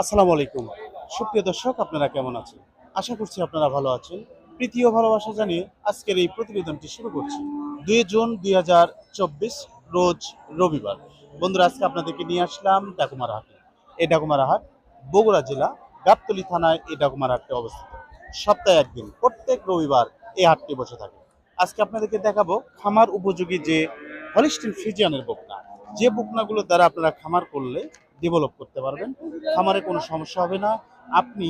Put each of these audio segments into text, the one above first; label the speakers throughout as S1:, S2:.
S1: আসসালামু আলাইকুম। সুপ্রিয় দর্শক, আপনারা কেমন আছেন? আশা করছি আপনারা ভালো আছেন। প্রীতি ও ভালোবাসা জানিয়ে আজকের এই প্রতিবেদনটি শুরু করছি। দুই জুন দুই হাজার চব্বিশ, রোজ রবিবার। বন্ধুরা, আজকে আপনাদেরকে নিয়ে আসলাম ডাকুমার হাটে। এই ডাকুমার হাট বগুড়া জেলা, গাবতলী থানায় এই ডাকুমার হাটটি অবস্থিত। সপ্তাহে একদিন, প্রত্যেক রবিবার এই হাটটি বসে থাকে। আজকে আপনাদেরকে দেখাবো খামার উপযোগী যে হলিস্টিন ফ্রিজিয়ানের বকনা। যে বকনাগুলো দ্বারা আপনারা খামার করলে ডেভেলপ করতে পারবেন, খামারে কোনো সমস্যা হবে না। আপনি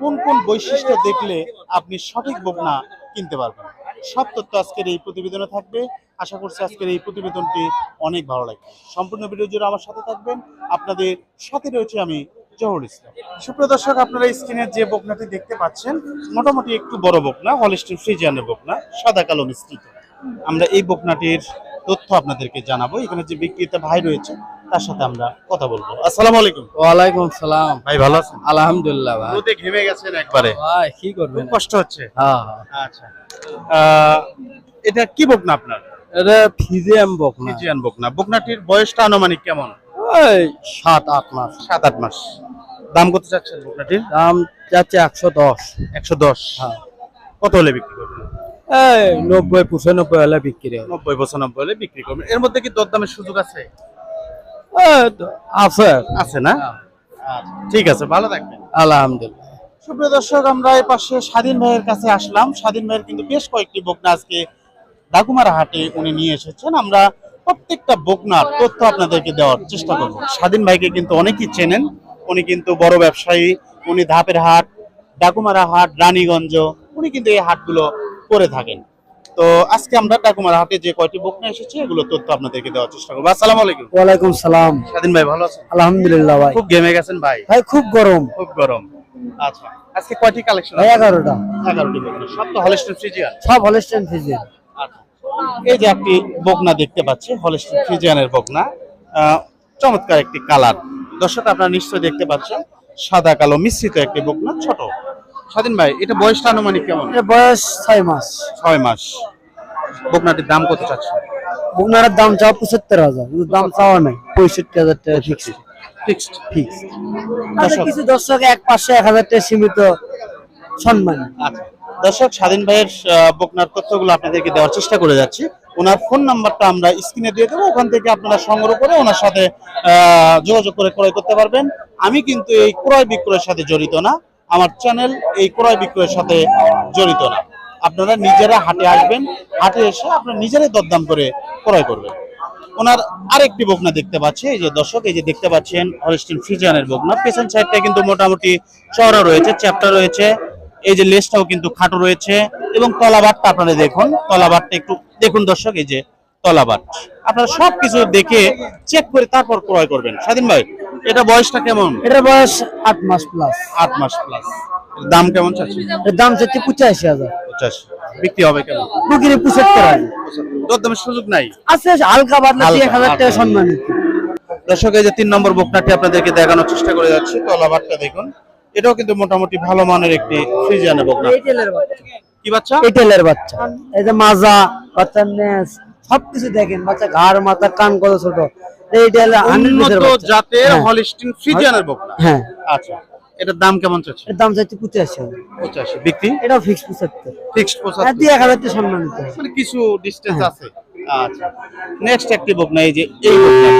S1: কোন কোন বৈশিষ্ট্য দেখলে আপনি সঠিক বকনা কিনতে পারবেন। সব তথ্য আজকের এই প্রতিবেদনে থাকবে। আশা করছি আজকের এই প্রতিবেদনটি অনেক ভালো লাগবে। সম্পূর্ণ ভিডিও জুড়ে আমার সাথে থাকবেন আপনাদের সাথে রয়েছে আমি জহরুল ইসলাম। সুপ্রিয় দর্শক, আপনারা স্ক্রিনে যে বকনাটি দেখতে পাচ্ছেন, মোটামুটি একটু বড় বকনা, হলিস্টিন ফ্রিজিয়ানের বকনা, সাদা কালো মিশ্রিত। আমরা এই বকনাটির তথ্য আপনাদেরকে জানাব। এখানে যে বিক্রেতা ভাই রয়েছে তার সাথে আমরা কথা বলব? আসসালামু আলাইকুম।
S2: ওয়ালাইকুম সালাম।
S1: ভাই ভালো আছেন?
S2: আলহামদুলিল্লাহ ভাই।
S1: রোদে ঘেমে গেছেন একবারে।
S2: ভাই কি করবেন?
S1: কষ্ট হচ্ছে।
S2: হ্যাঁ।
S1: আচ্ছা। এটা কি বকনা আপনার?
S2: এটা ফিজিয়াম বক না
S1: ফিজিয়ান বকনা। বকনাটির বয়সটা আনুমানিক কেমন?
S2: ওই সাত আট মাস।
S1: সাত আট মাস। দাম কত চাচ্ছেন বকনাটির?
S2: দাম দশ।
S1: একশো দশ।
S2: হ্যাঁ।
S1: কত হলে বিক্রি করবেন?
S2: এই নব্বই পঁচানব্বই হলে বিক্রি হবে
S1: নব্বই পঁচানব্বই হলে বিক্রি করবেন। এর মধ্যে কি দরদামের সুযোগ আছে?
S2: আছে।
S1: আছে না? আচ্ছা, ঠিক আছে ভালো থাকবেন।
S2: আলহামদুলিল্লাহ।
S1: সুপ্রিয় দর্শক আমরা এই পাশে স্বাধীন ভাইয়ের কাছে আসলাম। স্বাধীন ভাইয়ের কিন্তু বেশ কয়েকটি বকনা আজকে ডাকুমারা হাটে উনি নিয়ে এসেছেন। আমরা প্রত্যেকটা বকনার তথ্য আপনাদেরকে দেওয়ার চেষ্টা করব। স্বাধীন ভাইকে কিন্তু অনেকেই চেনেন। উনি কিন্তু বড় ব্যবসায়ী উনি ধাপের হাট ডাকুমারা হাট রানীগঞ্জ উনি কিন্তু এই হাটগুলো করে থাকেন। তো আজকে আমরা ডাকুমারা হাটে যে কয়টি বুক বকনা এসেছে এগুলো তথ্য আপনাদেরকে দেওয়ার চেষ্টা করব। আসসালাম আলাইকুম।
S2: ওয়ালাইকুম সালাম।
S1: স্বাধীন ভাই ভালো আছেন?
S2: আলহামদুলিল্লাহ ভাই।
S1: খুব ঘেমে গেছেন ভাই?
S2: ভাই খুব গরম।
S1: খুব গরম। আচ্ছা আজকে কয়টি কালেকশন
S2: ভাই এগারোটা।
S1: এগারোটি বকনা। সব তো হলস্টেন ফ্রিজিয়ান
S2: সব হলস্টেন ফিজিয়াম
S1: আচ্ছা। এই যে একটি বকনা দেখতে পাচ্ছি হলস্টেন ফ্রিজিয়ানের বকনা চমৎকার একটি কালার দর্শক আপনারা নিশ্চয়ই দেখতে পাচ্ছেন সাদা কালো মিশ্রিত একটি বকনা ছোট। স্বাধীন ভাই এটা বয়সটা আনুমানিক কেমন?
S2: এর বয়স ছয় মাস।
S1: ছয় মাস। বকনাটির দাম কত চাচ্ছে
S2: বুকনারের দাম চাও পঁচাত্তর হাজার কিন্তু দাম চাওয়া নাই। পঁয়ষট্টি হাজার টাকা ফিক্স
S1: ফিক্সড
S2: ফিক্স কিছু দর্শক এক পাশে এক হাজার টাকা সীমিত সম্মান।
S1: আচ্ছা দর্শক স্বাধীন ভাইয়ের আহ, বকনার তথ্যগুলো আপনাদেরকে দেওয়ার চেষ্টা করে যাচ্ছি। ওনার ফোন নাম্বারটা আমরা স্ক্রিনে দিয়ে দেবো ওখান থেকে আপনারা সংগ্রহ করে ওনার সাথে আহ, যোগাযোগ করে ক্রয় করতে পারবেন। আমি কিন্তু এই ক্রয় বিক্রয়ের সাথে জড়িত না। আমার চ্যানেল এই ক্রয় বিক্রয়ের সাথে জড়িত না। আপনারা নিজেরা হাটে আসবেন, হাটে এসে আপনারা নিজেরাই দরদাম করে ক্রয় করবেন। ওনার আরেকটি বকনা দেখতে পাচ্ছি, এই যে দর্শক, এই যে দেখতে পাচ্ছেন হলিস্টিন ফ্রিজিয়ানের বকনা। পেছন সাইডটা কিন্তু মোটামুটি চওড়া রয়েছে চ্যাপ্টার রয়েছে। এই যে লেজটাও কিন্তু খাটো রয়েছে এবং তলাবাটটা আপনারা দেখুন, তলাবাটটা একটু দেখুন দর্শক, এই যে তলাবাট। আপনারা সবকিছু দেখে চেক করে তারপর ক্রয় করবেন। স্বাধীন ভাই এটা বয়সটা কেমন?
S2: এটার বয়স আট মাস প্লাস
S1: আট মাস প্লাস দাম কেমন চাচ্ছি
S2: এর দাম চাচ্ছি পঁচাশি হাজার।
S1: পঁচাশি। বিক্রি হবে কেমন?
S2: বুকিরে পঁচাত্তর হাজার।
S1: দরদামের সুযোগ নাই?
S2: আছে হালকা বাদলা
S1: হালকা,
S2: এক হাজার টাকা। সম্মানিত
S1: দর্শক এই যে তিন নম্বর বকনাটি আপনাদেরকে দেখানোর চেষ্টা করে যাচ্ছি তলাবারটা দেখুন। এটাও কিন্তু মোটামুটি ভালো মানের একটি ফ্রিজিয়ানের বকনা।
S2: বাচ্চা।
S1: কি বাচ্চা?
S2: এটেলের বাচ্চা। এই যে মাজা বাচ্চার নেস সবকিছু দেখেন বাচ্চা ঘাড় মাথা কান কত ছোট।
S1: উন্নত জাতের
S2: হ্যাঁ।
S1: হলিস্টিন ফ্রিজিয়ানের বকনা।
S2: হ্যাঁ।
S1: আচ্ছা এটার দাম কেমন চাচ্ছে?
S2: এর দাম চাচ্ছি পঁচাশি
S1: পঁচাশি বিক্রি?
S2: পঁচাত্তর।
S1: ফিক্সড
S2: হ্যাঁ
S1: পঁচাত্তর
S2: দিয়ে এক হাজার সম্মানিত।
S1: মানে কিছু ডিস্টেন্স আছে। আচ্ছা নেক্সট একটি বকনা এই যে এই বকনা।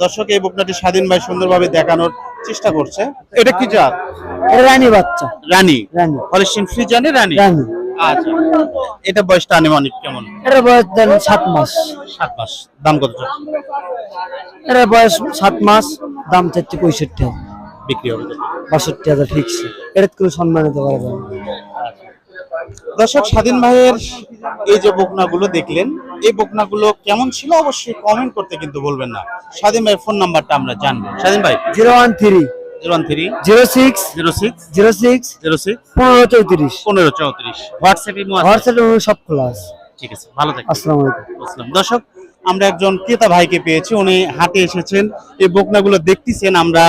S1: দর্শক এই বকনাটি স্বাধীন ভাই সুন্দরভাবে দেখানোর চেষ্টা করছে। এটা কি জাত?
S2: রানী বাচ্চা।
S1: রানী।
S2: রানী।
S1: হলিস্টিন ফ্রিজিয়ানের রানী।
S2: রানী।
S1: আচ্ছা। এটা বয়সটা আনুমানিক কেমন?
S2: এটার বয়স দেন সাত মাস।
S1: সাত মাস। দাম কত?
S2: এটার বয়স সাত মাস দাম চাচ্ছি পঁয়ষট্টি হাজার।
S1: বিক্রি হবে?
S2: বাষট্টি হাজার ফিক্স এটা কোনো সম্মানিত করা যাবে
S1: দর্শক স্বাধীন ভাইয়ের এই যে বকনাগুলো দেখলেন এই বকনাগুলো কেমন ছিল অবশ্যই কমেন্ট করতে কিন্তু বলবেন না। স্বাধীন ভাইয়ের ফোন নাম্বারটা আমরা জানব। স্বাধীন ভাই।
S2: Zero one three.
S1: Zero one three
S2: zero six
S1: zero six
S2: zero six
S1: zero six
S2: পনেরো চৌত্রিশ।
S1: পনেরো চৌত্রিশ। হোয়াটসঅ্যাপে
S2: হোয়াটসঅ্যাপে সব খোলা আছে।
S1: ঠিক আছে ভালো থাকবেন।
S2: আসসালামু আলাইকুম।
S1: বুঝলাম দর্শক আমরা একজন ক্রেতা ভাইকে পেয়েছি। উনি হাটে এসেছেন। এই বকনাগুলো দেখতেছেন। আমরা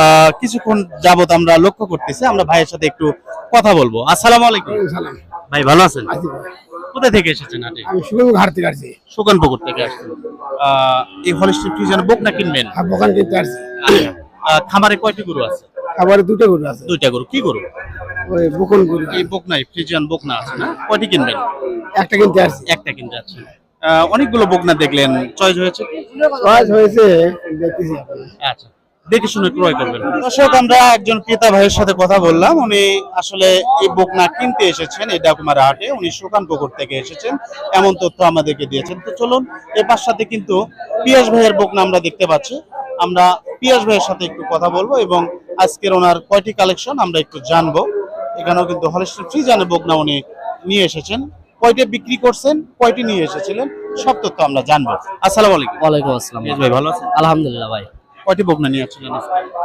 S1: আহ, কিছুক্ষণ যাবত আমরা লক্ষ্য করতেছি। আমরা ভাইয়ের সাথে একটু কথা বলব। আসসালামু আলাইকুম। ভাই ভালো আছেন? কোথা থেকে এসেছেন হাটে?
S3: আমি ঘাট থেকে আসছি।
S1: পুকুর থেকে এই হলিস্টিক ফ্রিজন বকনা কিনবেন?
S3: দোকান কিনতে আসছি।
S1: আচ্ছা, খামারে কয়টি গরু আছে?
S2: খামারে দুটো গরু আছে।
S1: দুইটা গরু। কি গরু?
S2: ওই বুকুন গরু।
S1: এই বকনাই ফ্রিজিয়ান বকনা আছে না? কয়টি কিনবেন?
S2: একটা কিনতে আসছি।
S1: একটা কিনতে আছে আহ, অনেকগুলো বকনা দেখলেন চয়েস হয়েছে?
S2: কাজ হয়েছে দেখতেছি
S1: আচ্ছা দেখে শুনে ক্রয় করবেন। দর্শক আমরা একজন ক্রেতা ভাইয়ের সাথে কথা বললাম। উনি আসলে এই বকনা কিনতে এসেছেন এই ডাকুমার হাটে। উনি সুকান পুকুর থেকে এসেছেন এমন তথ্য আমাদেরকে দিয়েছেন। তো চলুন এর পাশ সাথে কিন্তু পিয়াস ভাইয়ের বকনা আমরা দেখতে পাচ্ছি। আমরা পিয়াস ভাইয়ের সাথে একটু কথা বলব এবং আজকের ওনার কয়টি কালেকশন আমরা একটু জানব। এখানেও কিন্তু হলিস্টার ফ্রিজানে বকনা উনি নিয়ে এসেছেন। কয়টি বিক্রি করছেন কয়টি নিয়ে এসেছিলেন সব তথ্য আমরা জানব। আসসালামু আলাইকুম।
S3: ওয়ালাইকুম আসসালাম।
S1: পিয়াস ভাই ভালো আছেন?
S3: আলহামদুলিল্লাহ ভাই।
S1: কয়টি বকনা নিয়ে আসছিলেন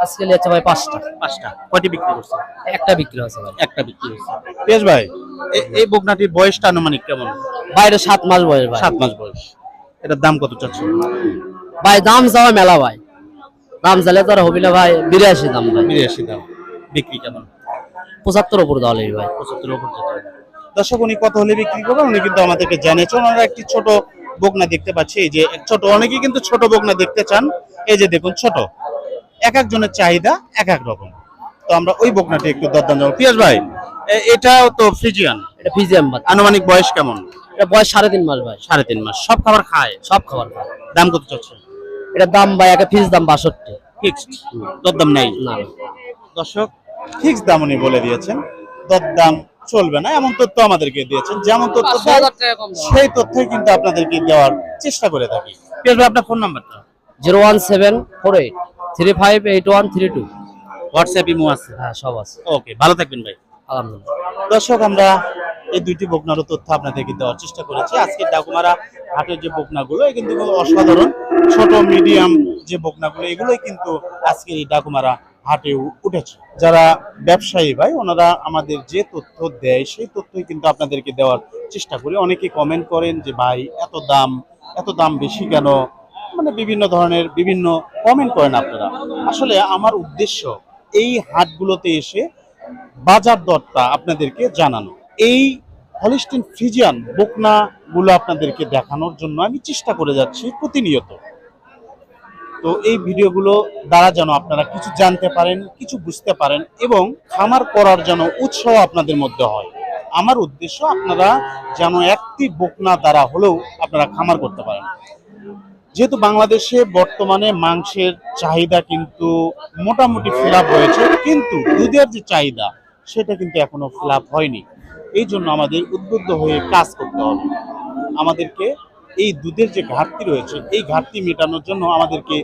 S1: আজকে?
S3: নিয়েছে ভাই পাঁচটা।
S1: পাঁচটা। কয়টি বিক্রি করছেন?
S3: একটা বিক্রি হয়েছে ভাই।
S1: একটা বিক্রি হয়েছে। পেশ ভাই এই বকনাটির বয়সটা আনুমানিক কেমন?
S3: বাইরে সাত মাস বয়স ভাই।
S1: সাত মাস বয়স। এটার দাম কত চাচ্ছে
S3: ভাই দাম চাওয়া মেলা ভাই। দাম চাইলে তো আর হবি না ভাই বিরাশি দাম ভাই।
S1: বিরাশি দাম। বিক্রি কেমন?
S3: পঁচাত্তর উপর দেওয়া লাগবে ভাই।
S1: পঁচাত্তর উপর দর্শক উনি কত হলে বিক্রি করবেন? উনি কিন্তু আমাদেরকে জানিয়েছেন ওনারা একটি ছোট বকনা দেখতে পাচ্ছি। এই যে ছোট অনেকেই কিন্তু ছোট বকনা দেখতে চান। এই যে দেখুন ছোট। এক একজনের চাহিদা এক এক রকম। তো আমরা ওই বকনাটি একটু দরদাম যাব পিয়াস ভাই এটাও তো ফ্রিজিয়ান।
S3: এটা বাচ্চা
S1: আনুমানিক বয়স কেমন?
S3: এটা বয়স সাড়ে তিন মাস ভাই।
S1: সাড়ে তিন মাস। সব খাবার খায়?
S3: সব খাবার খায়।
S1: দাম কত চাচ্ছে
S3: এটা দাম ভাই একটা ফিজ দাম বাষট্টি।
S1: ফিক্সড দরদাম নাই?
S3: না।
S1: দর্শক ফিক্স দাম উনি বলে দিয়েছেন। দরদাম চলবে না এমন তথ্য আমাদেরকে দিয়েছেন। যেমন তথ্য সেই তথ্যই কিন্তু আপনাদেরকে দেওয়ার চেষ্টা করে থাকি। আপনার ফোন নাম্বারটা
S3: zero one seven four eight three five eight one three two.
S1: WhatsApp imo আছে?
S3: হ্যাঁ সব আছে।
S1: ওকে ভালো থাকবেন ভাই।
S3: আলহামদুলিল্লাহ।
S1: দর্শক আমরা এই দুইটি বকনারও তথ্য আপনাদেরকে দেওয়ার চেষ্টা করেছি। আজকে ডাকুমারা হাটের যে বকনাগুলো কিন্তু অসাধারণ। ছোট, মিডিয়াম যে বকনাগুলো, এগুলোই কিন্তু আজকে এই ডাকুমারা হাটে উঠেছে। যারা ব্যবসায়ী ভাই, ওনারা আমাদের যে তথ্য দেয়, সেই তথ্যই কিন্তু আপনাদেরকে দেওয়ার চেষ্টা করি। অনেকে কমেন্ট করেন যে, ভাই, এত দাম এত দাম বেশি কেন? মানে বিভিন্ন ধরনের, বিভিন্ন কমেন্ট করেন আপনারা। আসলে আমার উদ্দেশ্য এই হাটগুলোতে এসে বাজার দরটা আপনাদেরকে জানানো। এই হলিস্টিন ফ্রিজিয়ান বকনা গুলো আপনাদেরকে দেখানোর জন্য আমি চেষ্টা করে যাচ্ছি প্রতিনিয়ত। তো এই ভিডিওগুলো দ্বারা যেন আপনারা কিছু জানতে পারেন, কিছু বুঝতে পারেন এবং খামার করার যেন উৎসাহ আপনাদের মধ্যে হয়। আমার উদ্দেশ্য আপনারা যেন একটি বকনা দ্বারা হলেও আপনারা খামার করতে পারেন। যেহেতু বাংলাদেশে বর্তমানে মাংসের চাহিদা কিন্তু মোটামুটি ফিল হয়েছে, কিন্তু দুধের যে চাহিদা, সেটা কিন্তু এখনও ফিল হয়নি। এই জন্য আমাদের উদ্বুদ্ধ হয়ে কাজ করতে হবে। আমাদেরকে এই দুধের যে ঘাটতি রয়েছে, এই ঘাটতি মেটানোর জন্য আমাদেরকে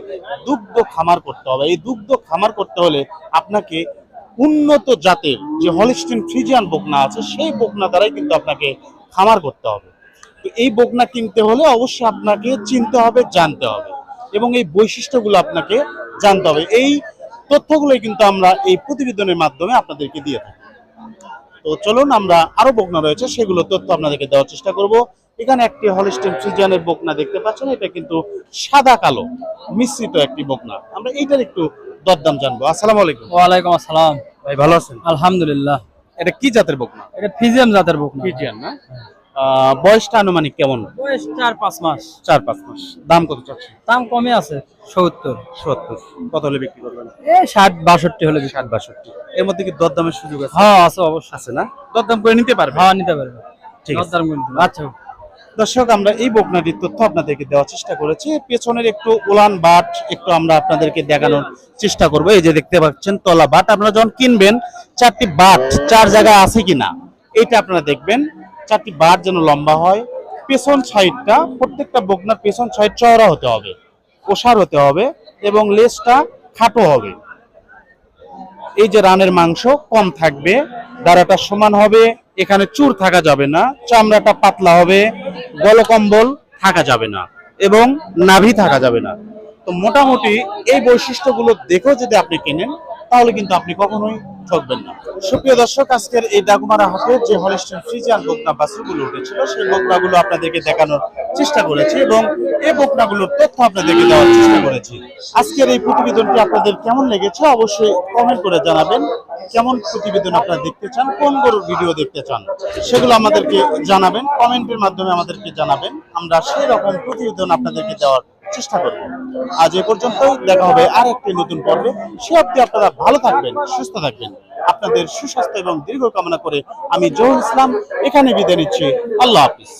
S1: দুগ্ধ খামার করতে হবে। এই দুগ্ধ খামার করতে হলে আপনাকে উন্নত জাতের যে হলিস্টিন ফ্রিজিয়ান বকনা আছে, সেই বকনা দ্বারাই কিন্তু আপনাকে খামার করতে হবে। তো এই বকনা কিনতে হলে অবশ্যই আপনাকে চিনতে হবে, জানতে হবে এবং এই বৈশিষ্ট্যগুলো আপনাকে জানতে হবে। এই তথ্যগুলোই কিন্তু আমরা এই প্রতিবেদনের মাধ্যমে আপনাদেরকে দিয়ে থাকি। তো চলুন আমরা আরও বকনা রয়েছে সেগুলো তথ্য আপনাদেরকে দেওয়ার চেষ্টা করব। এখানে একটি হলিস্টেন ফ্রিজিয়ানের বকনা দেখতে পাচ্ছেন এটা কিন্তু সাদা কালো মিশ্রিত একটি বকনা। আমরা এইটার একটু দরদাম জানব। আসসালাম আলাইকুম।
S3: ওয়ালাইকুম আসসালাম।
S1: ভাই ভালো আছেন?
S3: আলহামদুলিল্লাহ।
S1: এটা কি জাতের বকনা?
S3: এটা ফিজিয়াম জাতের বকনা।
S1: ফিজিয়াম না? বয়সটা আনুমানিক কেমন?
S3: বয়স চার পাঁচ মাস।
S1: চার পাঁচ মাস। দাম কত চাচ্ছে
S3: দাম কমে আছে সত্তর।
S1: সত্তর। কত হলে বিক্রি করবেন?
S3: ষাট বাষট্টি হলে
S1: ষাট বাষট্টি। এর মধ্যে কি দরদামের সুযোগ আছে?
S3: হ্যাঁ আছে অবশ্যই।
S1: আছে না? দরদাম করে নিতে পারবে?
S3: হ্যাঁ নিতে পারবে।
S1: ঠিক আছে।
S3: দরদার মধ্যে আচ্ছা।
S1: দর্শক আমরা এই বকনাটির তথ্য আপনাদেরকে দেওয়ার চেষ্টা করেছি। পেছনের একটু উলান বাট একটু আমরা আপনাদেরকে দেখানোর চেষ্টা করব। এই যে দেখতে পাচ্ছেন তলা বাট। আপনারা যখন কিনবেন চারটি বাট চার জায়গায় আছে কিনা এইটা আপনারা দেখবেন। চারটি বার যেন লম্বা হয়, পেছন সাইডটা, প্রত্যেকটা বকনার পেছন সাইড চওড়া হতে হবে ওষার হতে হবে এবং লেজটা খাটো হবে। এই যে রানের মাংস কম থাকবে, দাঁড়াটা সমান হবে, এখানে চুর থাকা যাবে না, চামড়াটা পাতলা হবে, গলকম্বল থাকা যাবে না এবং নাভি থাকা যাবে না। তো মোটামুটি এই বৈশিষ্ট্যগুলো দেখেও যদি আপনি কেনেন, তাহলে কিন্তু আপনি কখনোই ঠকবেন না। সুপ্রিয় দর্শক, আজকের এই ডাকুমারা হাটে যে হলিস্টেন ফ্রিজিয়ান বকনা বাছুরগুলো উঠেছিল, সেই বকনাগুলো আপনাদেরকে দেখানোর চেষ্টা করেছি এবং এই বকনাগুলোর তথ্য আপনাদেরকে দেওয়ার চেষ্টা করেছি। আজকের এই প্রতিবেদনটি আপনাদের কেমন লেগেছে অবশ্যই কমেন্ট করে জানাবেন। কেমন প্রতিবেদন আপনারা দেখতে চান, কোন গরুর ভিডিও দেখতে চান, সেগুলো আমাদেরকে জানাবেন। কমেন্টের মাধ্যমে আমাদেরকে জানাবেন। আমরা সেই রকম প্রতিবেদন আপনাদেরকে দেওয়ার চেষ্টা করব। আজ এ পর্যন্ত দেখা হবে আর একটি নতুন পর্বে। সে অব্দি আপনারা ভালো থাকবেন, সুস্থ থাকবেন। আপনাদের সুস্বাস্থ্য এবং দীর্ঘ কামনা করে আমি জহুর ইসলাম এখানে বিদায় নিচ্ছি। আল্লাহ হাফিজ।